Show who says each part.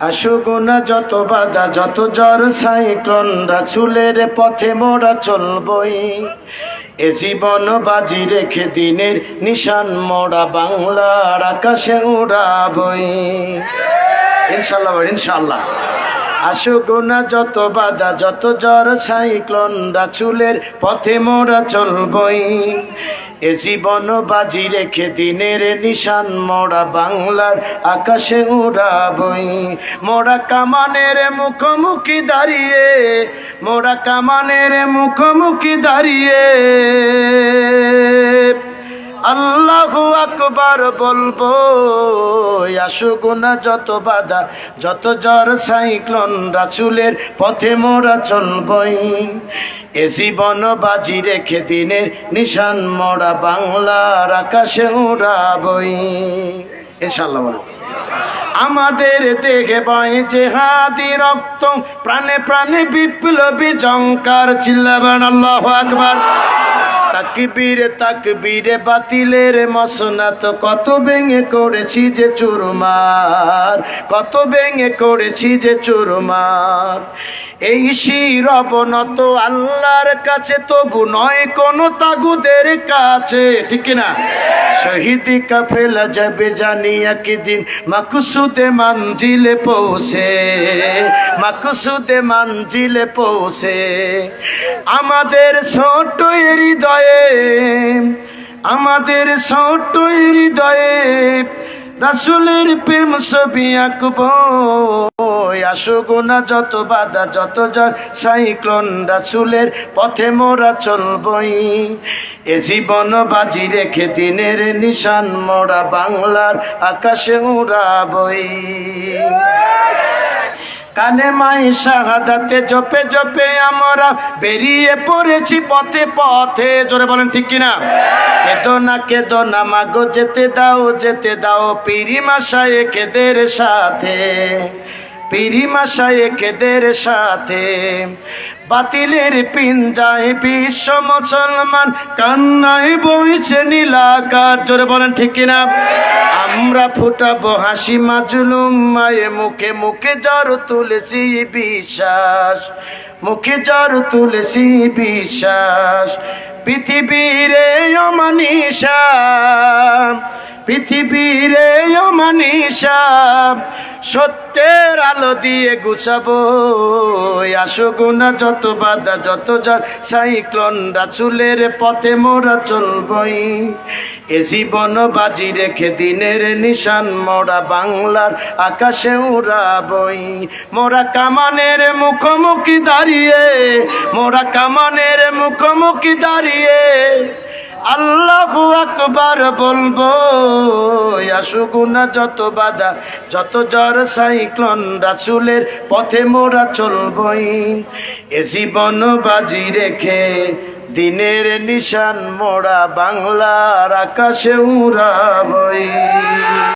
Speaker 1: আশুগুনা যত বাধা, যত জ্বর সাইক্লোন, রাসুলের পথে মোরা চলবই। এ জীবন বাজি রেখে দিনের নিশান মোরা বাংলার আকাশে উড়াবই। ইনশাল্লাহ ইনশাল্লাহ। আশুগুনা যত বাধা, যত জ্বর সাইক্লোন, রাসুলের পথে মোরা চলবই। এ জীবন বাজি রেখে দিনের নিশান মোড়া বাংলার আকাশে উড়াবই। মোড়া কামানের মুখোমুখি দাঁড়িয়ে মোড়া কামানের মুখোমুখি দাঁড়িয়ে। আল্লাহু আকবার বলব আশুগুনা যত বাধা, যত জ্বর সাইক্লোন রাসুলের পথে মোরা চলবই। এ জীবন বাজি রেখে দিনের নিশান মোরা বাংলার আকাশে উড়াবই। আমাদের দেখে বয় জেহাদি রক্ত, প্রাণে প্রাণে বিপ্লবী জঙ্কার চিল্লাবেন আল্লাহ আকবার। তাকবীরে তাকবীরে বাতিলের মসনাত। কত ভেঙে করেছি যে চুরমার, কত ভেঙে করেছি যে চুরমার। এই শির অবনত আল্লাহর কাছে তবু নয়, কোন তাগুদের কাছে। ঠিক না শহীদি কাফেলা যাবে জানি একদিন। মাকুসুদে মঞ্জিলে পৌঁছে, মাকুসুদে মঞ্জিলে পৌঁছে। আমাদের ছোট হৃদয়ে, আমাদের ছোট হৃদয়ে রাসুলের প্রেম ছবি আঁকব। আশুগুনা যত বাধা, যত জ্বর সাইক্লোন রাসুলের পথে মোরা চলবই। এ জীবন বাজি রেখে দিনের নিশান, মোরা বাংলার আকাশে উড়াবই। কালে মাই শাহাদাতে জপে জপে আমরা বেরিয়ে পড়েছি পথে পথে। জোরে বলেন ঠিক কিনা? কেদো না কেদো না, মাগো যেতে দাও যেতে দাও, পিরি মাসায় কেদের সাথে। পিরি মাসায় কেদের সাথে। বাতিলের পিঞ্জায় বিশ্ব মুসলমান, কান্নায় বইছে নীলাকার জোরে বলেন ঠিক কিনা? আমরা ফুটাবো হাসি মাজলুম, মায়ে মুখে মুখে জ্বর তুলেছি বিশ্বাস। মুখে জ্বর তুলেছি বিশ্বাস। পৃথিবীরে অমানিসা পৃথিবীরে অমানিসা সত্যের আলো দিয়ে গুছাবো। আশুগুনা যত বাধা, যত যার সাইক্লোন রাচুলের পথে মোরা চলবই। এ জীবন বাজি রেখে দিনের নিশান, মোরা বাংলার আকাশে উড়াবই। মোরা কামানের মুখোমুখি দাঁড়িয়ে, মোরা কামানের মুখোমুখি দাঁড়িয়ে। আল্লাহু আকবার বলব আশুগুনা যত বাধা, যত জ্বর, সাইক্লন, রাসুলের পথে মোরা চলবই। এ জীবন বাজি রেখে দিনের নিশান মোড়া বাংলার আকাশে উড়াবই।